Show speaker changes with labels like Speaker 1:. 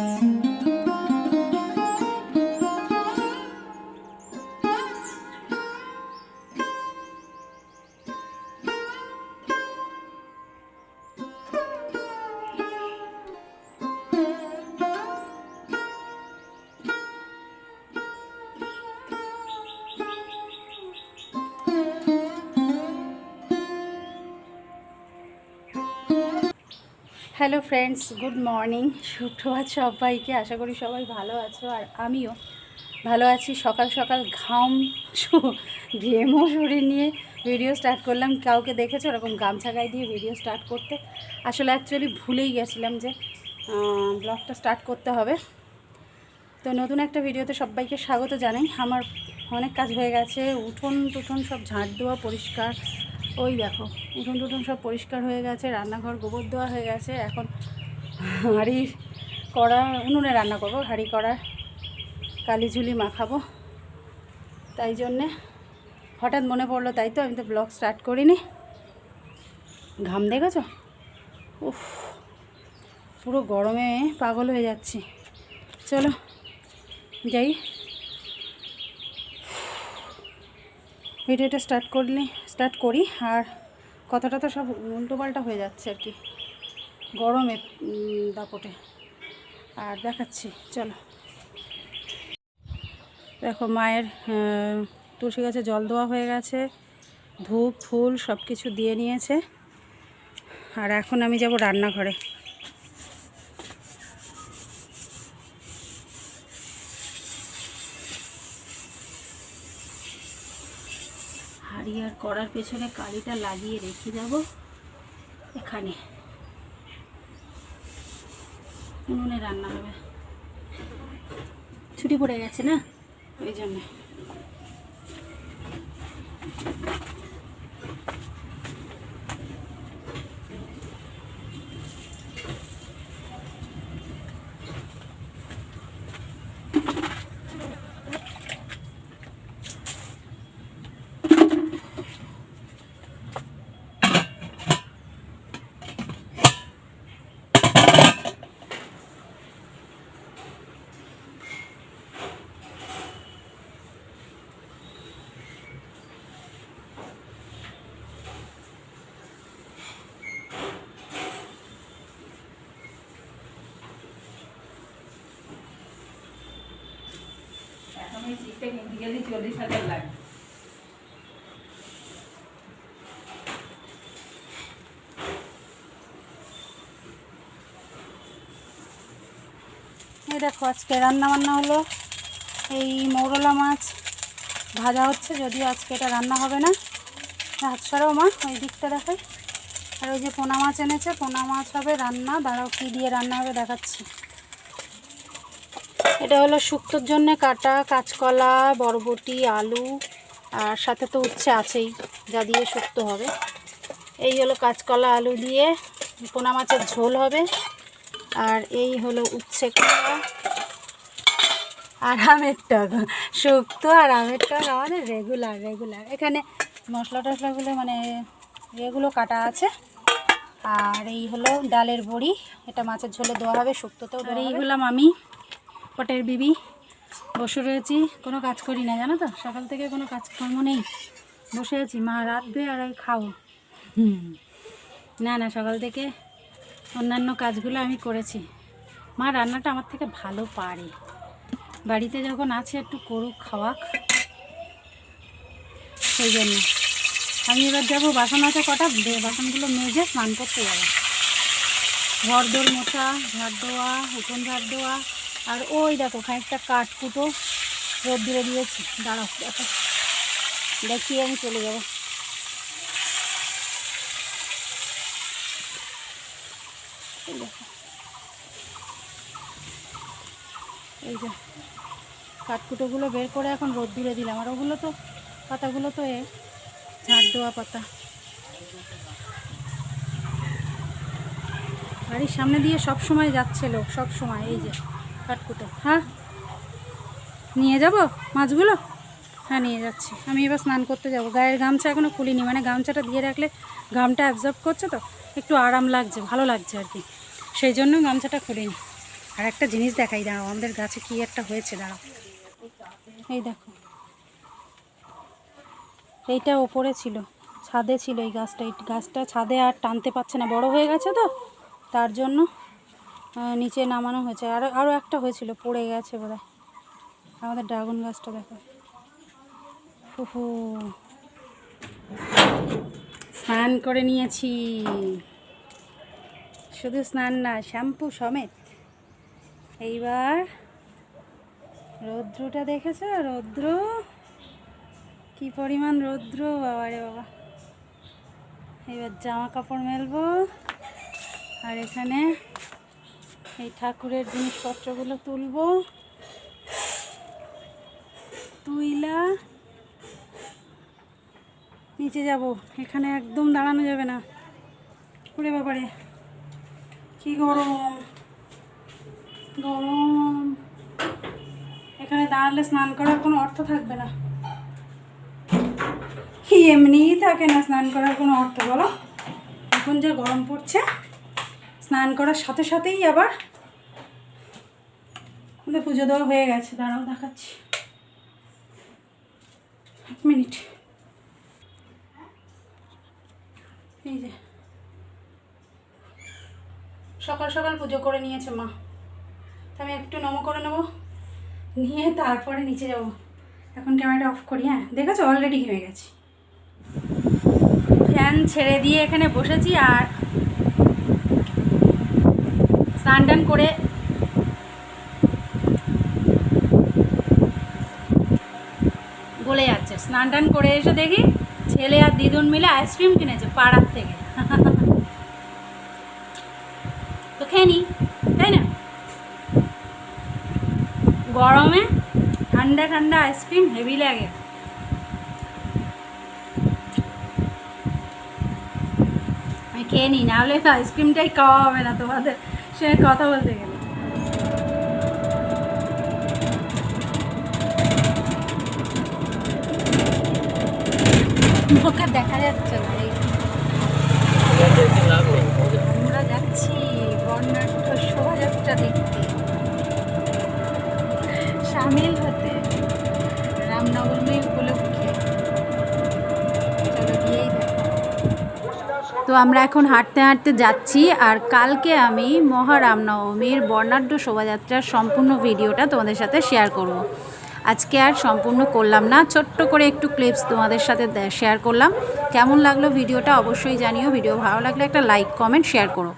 Speaker 1: Thank you. Hello friends good morning সুপ্রভাত সবাইকে। আশা করি সবাই ভালো আছো আর আমিও ভালো আছি। সকাল সকাল ঘাম ঘেমও শরীর নিয়ে ভিডিও স্টার্ট করলাম। কাউকে দেখেছ ওরকম গামছা গায়ে দিয়ে ভিডিও স্টার্ট করতে? আসলে অ্যাকচুয়ালি ভুলেই গেছিলাম যে ব্লগটা স্টার্ট করতে হবে। তো নতুন একটা ভিডিওতে সবাইকে স্বাগত জানাই। আমার অনেক কাজ হয়ে গেছে। উঠোন টুঠোন সব ঝাঁট দেওয়া পরিষ্কার। ওই দেখো, উঠোন টুঠোন সব পরিষ্কার হয়ে গেছে, রান্নাঘর গোবর দেওয়া হয়ে গেছে, এখন হাঁড়ি কড়া, উনুনে রান্না করব, হাঁড়ি কড়া, কালি ঝুলি মাখাবো। তাই জন্যে হঠাৎ মনে পড়ল, তাই তো আমি তো ব্লগ স্টার্ট করিনি। ঘাম দেখেছ? উফ, পুরো গরমে পাগল হয়ে যাচ্ছি। চলো, যাই। ভিডিওটা স্টার্ট করলে স্টার্ট করি আর কথাটা তো সব উল্টোপাল্টা হয়ে যাচ্ছে আর কি। গরমে দাপটে। আর দেখাচ্ছি, চলো। দেখো মায়ের তুলসী গাছে জল দেওয়া হয়ে গেছে, ধূপ, ফুল সব কিছু দিয়ে নিয়েছে। আর এখন আমি যাব রান্নাঘরে। হাঁড়ি আর করার পেছনে কালিটা লাগিয়ে রেখে যাব এখানে। উনুনে রান্না হবে। ছুটি পড়ে গেছে না? ওই জন্যে।
Speaker 2: এখন এই কিনতে গেলে চল্লিশ হাজার
Speaker 1: দেখো, আজকে রান্না বান্না হলো। এই মৌরলা মাছ ভাজা হচ্ছে, যদিও আজকে এটা রান্না হবে না। হাত সরাও মা, ওই দিকটা দেখাই আর ওই যে পোনা মাছ এনেছে, পোনা মাছ হবে রান্না দাঁড়াও কী দিয়ে রান্না হবে, দেখাচ্ছি। এটা হলো শুক্তোর জন্য কাটা কাঁচকলা, বরবটি, আলু, আর সাথে তো উচ্ছে আছেই, যা দিয়ে শুক্তো হবে। এই হলো কাঁচকলা, আলু দিয়ে পোনা মাছের ঝোল হবে। আর এই হলো উচ্ছে কলা আর আমের টক। শুক্তো আর আমের টক আমাদের রেগুলার রেগুলার এখানে মশলা টশলাগুলো মানে এগুলো কাটা আছে। আর এই হলো ডালের বড়ি, এটা মাছের ঝোলে দেওয়া হবে, শুক্তোতেও আর এই হলাম আমি পটের বিবি বসে রয়েছি। কোনো কাজ করি না, জানো তো? সকাল থেকে কোনো কাজকর্ম নেই। বসে আছি, মা রাঁধবে আর আমি হুম। না না, সকাল থেকে অন্যান্য কাজগুলো আমি করেছি। মা রান্নাটা আমার থেকে ভালো পারে। বাড়িতে যখন আছে একটু করুক, খাওয়াক। সেই জন্য। আমি এবার যাব বাসন আছে কটা? বাসনগুলো মেজে স্নান করতে যাব। ঘর দোর মোছা, ঝাড় দেওয়া, উঠোন ঝাড় দেওয়া আর ওই দেখো, খানিকটা কাঠ কুটো রোদ দিয়ে দিয়েছি। দাঁড়াও, দেখো। দেখিয়ে আমি চলে যাব। এই দেখো। যে কাঠকুটোগুলো বের করে এখন রোদ দূরে দিলাম। আর ওগুলো তো, পাতাগুলো তো এ ঝাড় দেওয়া পাতা। বাড়ির সামনে দিয়ে সব সময় যাচ্ছে লোক, সব সময়, এই যে। কাঠকুটো। হ্যাঁ? নিয়ে যাব মাছগুলো? হ্যাঁ নিয়ে যাচ্ছি। আমি এবার স্নান করতে যাব। গায়ের গামছা এখনও খুলিনি। মানে গামছাটা দিয়ে রাখলে গামটা অ্যাবজর্ব করছে তো? একটু আরাম লাগছে, ভালো লাগছে আর কি। সেই জন্য গামছাটা খুলিনি। আর একটা জিনিস দেখাই, দাঁড়াও, আমাদের গাছে কি একটা হয়েছে, দাঁড়াও। এই দেখো। এইটা ওপরে ছিল, ছাদে ছিল এই গাছটা। এই গাছটা ছাদে আর টানতে পারছে না, বড় হয়ে গেছে তো? তার জন্য নিচে নামানো হয়েছে। আর আরও একটা হয়েছিল, পড়ে গেছে বোধ আমাদের ড্রাগন গাছটা দেখো। ওহো। স্নান করে নিয়েছি। শুধু স্নান না, শ্যাম্পু সমেত। এইবার রৌদ্রটা দেখেছ? রৌদ্র? কি পরিমাণ রৌদ্র, বাবা রে বাবা। এবার জামা কাপড় মেলবো। আর এখানে এই ঠাকুরের জিনিসপত্রগুলো তুলবো। তুইলা। নিচে যাব। এখানে একদম দাঁড়ানো যাবে না। ওরে ব্যাপারে কি গরম। গরম। এখানে দাঁড়ালে স্নান করার কোনো অর্থ থাকবে না। কি এমনিই থাকে না স্নান করার কোনো অর্থ, বলো? এখন যা গরম পড়ছে স্নান করার সাথে সাথেই আবার আমাদের পুজো দেওয়া হয়ে গেছে। দাঁড়াও, দেখাচ্ছি। এক মিনিট। এই যে। সকাল সকাল পুজো করে নিয়েছে মা। আমি একটু নমো করে নেব, নিয়ে তারপরে নিচে যাব। এখন ক্যামেরাটা অফ করি হ্যাঁ? দেখেছ? অলরেডি ঘেমে গেছি। ফ্যান ছেড়ে দিয়ে এখানে বসেছি আর স্নান টান করে গলে যাচ্ছে। স্নান টান করে এসে দেখি ছেলে আর দিদুন মিলে আইসক্রিম কিনেছে পাড়ার থেকে। তো খেয়ে নি, তাই না? গরমে ঠান্ডা ঠান্ডা আইসক্রিম হেভি লাগে। খেয়ে নিই তো আইসক্রিমটাই খাওয়া হবে না তোমাদের। সে কথা বলতে গেলে। দেখা যাচ্ছে না এই আমরা যাচ্ছি বর্ণাঢ্য শোভাযাত্রা দেখতে সামিল হতে রামনবমী উপলক্ষে চলো গিয়েই দেখো তো আমরা এখন হাঁটতে হাঁটতে যাচ্ছি আর কালকে আমি মহারামনবমীর বর্ণাঢ্য শোভাযাত্রার সম্পূর্ণ ভিডিওটা তোমাদের সাথে শেয়ার করব। আজকে আর সম্পূর্ণ করলাম না, ছোট্ট করে একটু ক্লিপস তোমাদের সাথে শেয়ার করলাম কেমন লাগল ভিডিওটা অবশ্যই জানিও, ভিডিও ভালো লাগলে একটা লাইক কমেন্ট শেয়ার করো